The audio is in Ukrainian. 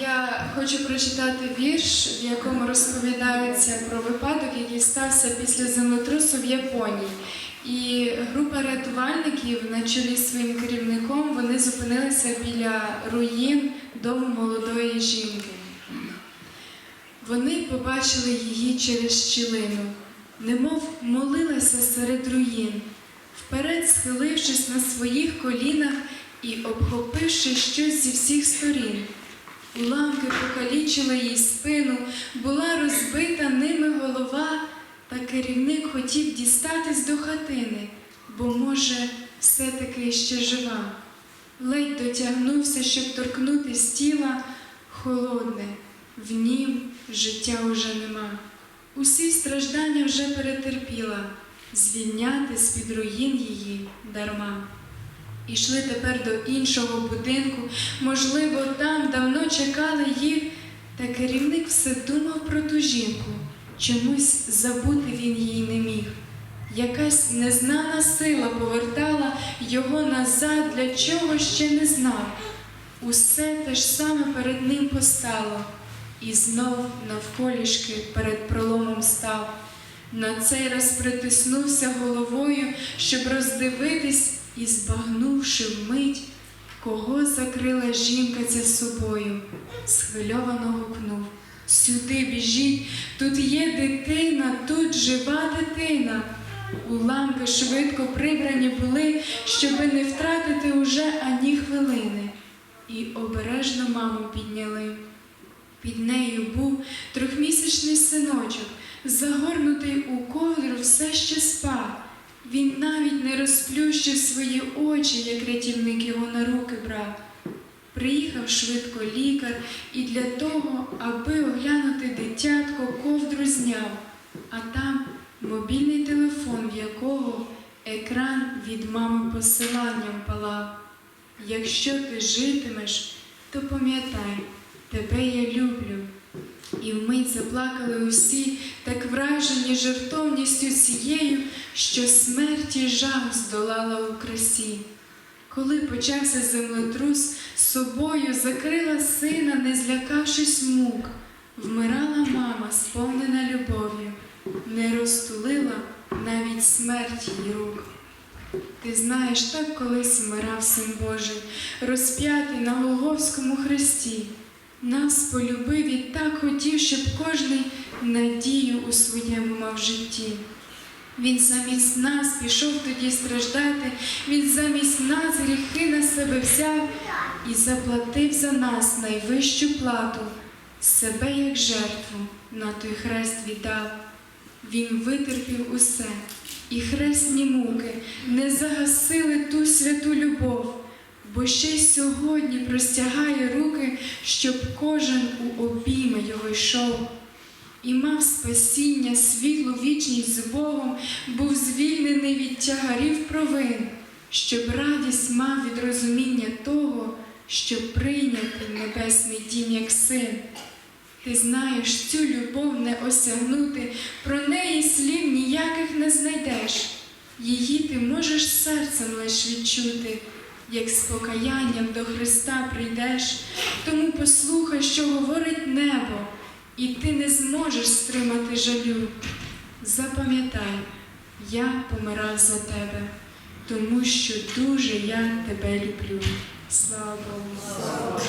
Я хочу прочитати вірш, в якому розповідається про випадок, який стався після землетрусу в Японії. І група рятувальників на чолі з своїм керівником вони зупинилися біля руїн дому молодої жінки. Вони побачили її через щілину, немов молилася серед руїн, вперед схилившись на своїх колінах і обхопивши щось зі всіх сторін. Уламки їй спину, була розбита ними голова, та керівник хотів дістатись до хатини, бо, може, все-таки ще жива. Ледь дотягнувся, щоб торкнутись тіла холодне, в нім життя уже нема. Усі страждання вже перетерпіла, звільняти з-під руїн її дарма. Ішли тепер до іншого будинку, можливо, там давно чекали їх, та керівник все думав про ту жінку. Чомусь забути він її не міг. Якась незнана сила повертала його назад, для чого ще не знав. Усе те ж саме перед ним постало, і знов навколішки перед проломом став. На цей раз притиснувся головою, щоб роздивитись і, збагнувши вмить, кого закрила жінка ця собою, схвильовано гукнув. Сюди біжіть, тут є дитина, тут жива дитина. Уламки швидко прибрані були, щоби не втратити уже ані хвилини. І обережно маму підняли. Під нею був трьохмісячний синочок, загорнутий у ковдру все ще спав. Він навіть не розплющив свої очі, як рятівник його на руки брав. Приїхав швидко лікар і для того, аби оглянути дитятко, ковдру зняв, а там мобільний телефон, в якого екран від мами посиланням палав. Якщо ти житимеш, то пам'ятай, тебе я люблю. І вмить заплакали усі, так вражені жертовністю цією, що смерті жах здолала у красі. Коли почався землетрус, собою закрила сина, не злякавшись мук, вмирала мама, сповнена любов'ю, не розтулила навіть смерть її рук. Ти знаєш, так колись вмирав син Божий, розп'ятий на Голговському хресті. Нас полюбив і так хотів, щоб кожний надію у своєму мав житті. Він замість нас пішов тоді страждати, він замість нас гріхи на себе взяв і заплатив за нас найвищу плату, себе як жертву на той хрест віддав. Він витерпів усе, і хресні муки не загасили ту святу любов, бо ще й сьогодні простягає руки, щоб кожен у обійми його йшов. І мав спасіння, світлу вічність з Богом, був звільнений від тягарів провин, щоб радість мав від розуміння того, щоб прийняти небесний дім як син. Ти знаєш, цю любов не осягнути, про неї слів ніяких не знайдеш. Її ти можеш серцем лиш відчути, як з покаянням до Христа прийдеш, тому послухай, що говорить небо, і ти не зможеш стримати жалю. Запам'ятай, я помирав за тебе, тому що дуже я тебе люблю. Слава Богу.